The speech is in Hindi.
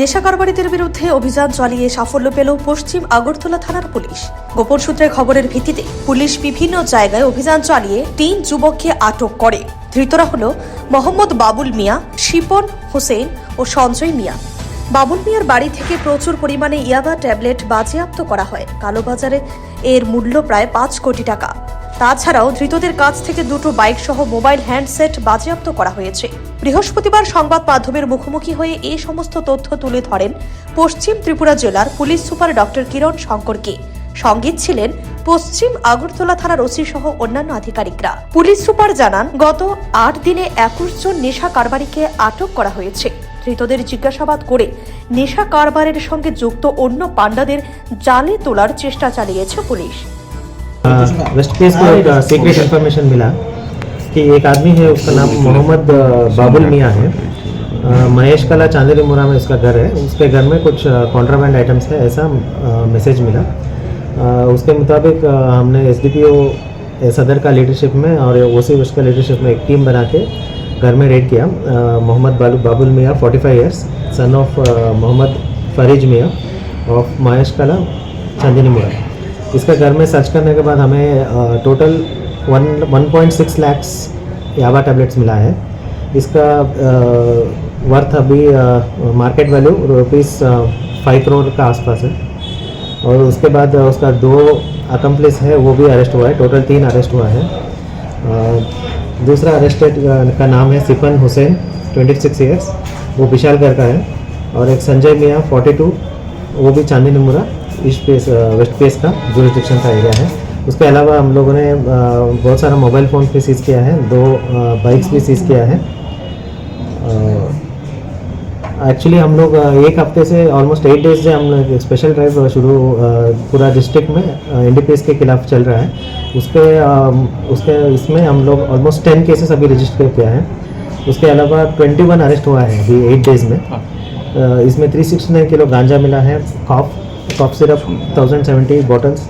নেশা কারবারিদের বিরুদ্ধে অভিযান চালিয়ে সাফল্য পেল পশ্চিম আগরতলা থানার পুলিশ। গোপন সূত্রে খবরের ভিত্তিতে পুলিশ বিভিন্ন জায়গায় অভিযান চালিয়ে তিন যুবককে আটক করে। ধৃতরা হল মোহাম্মদ বাবুল মিয়া, শিপন হোসেন ও সঞ্জয় মিয়া। বাবুল মিয়ার বাড়ি থেকে প্রচুর পরিমাণে ইয়াবা ট্যাবলেট বাজেয়াপ্ত করা হয়। কালোবাজারে এর মূল্য প্রায় পাঁচ কোটি টাকা। তাছাড়াও ধৃতদের কাছ থেকে দুটো বাইক সহ মোবাইল হ্যান্ডসেট বাজেয়াপ্ত করা হয়েছে। বৃহস্পতিবার সংবাদ মাধ্যমের মুখোমুখি হয়ে এই সমস্ত তথ্য তুলে ধরেন পশ্চিম ত্রিপুরা জেলার পুলিশ সুপার ডক্টর কিরণ শঙ্করকে। সঙ্গে ছিলেন পশ্চিম আগরতলা থানার ওসি সহ অন্যান্য আধিকারিকরা। পুলিশ সুপার জানান, গত আট দিনে একুশ জন নেশা কারবারিকে আটক করা হয়েছে। ধৃতদের জিজ্ঞাসাবাদ করে নেশা কারবারের সঙ্গে যুক্ত অন্য পাণ্ডাদের জালে তোলার চেষ্টা চালিয়েছে পুলিশ। वेस्ट केस को एक सीक्रेट इन्फॉर्मेशन मिला कि एक आदमी है उसका नाम मोहम्मद बाबुल मियाँ है। महेश कला चांदेली मुरा में उसका घर है। उसके घर में कुछ कॉन्ट्राबैंड आइटम्स है ऐसा मैसेज मिला। उसके मुताबिक हमने एस डी पी ओ सदर का लीडरशिप में और ओसी वश का लीडरशिप में एक टीम बना के घर में रेड किया। Mohammad Balu Babul Miyan 45 years son of Mohammad Fariz Miyan of Mahesh कला चांदनी मुरा। इसका घर में सर्च करने के बाद हमें total one one point six lakhs yaba tablets मिला है। इसका वर्थ अभी market value rupees five crore का आसपास है। और उसके बाद उसका दो अकम्प्लिस है, वो भी अरेस्ट हुआ है। टोटल तीन अरेस्ट हुआ है। दूसरा अरेस्टेड का नाम है सिफन हुसैन 26 सिक्स ईयर्स वो विशालगढ़ का है। और एक संजय मियाँ 42 वो भी चांदी नमुरा ईस्ट पेस वेस्ट पेस का जुरिस्डिक्शन का एरिया है। उसके अलावा हम लोगों ने बहुत सारा मोबाइल फ़ोन भी सीज़ किया है। दो बाइक्स भी सीज़ किया है। एक्चुअली हम लोग एक हफ़्ते से ऑलमोस्ट एट डेज़ से हम लोग स्पेशल ड्राइव शुरू पूरा डिस्ट्रिक्ट में एन के खिलाफ चल रहा है। उसके अ, उसके इसमें हम लोग ऑलमोस्ट टेन केसेस अभी रजिस्टर किया है। उसके अलावा ट्वेंटी वन अरेस्ट हुआ है अभी एट डेज़ में। इसमें थ्री सिक्सटी नाइन किलो गांजा मिला है कॉफ cough syrup 1070 bottles.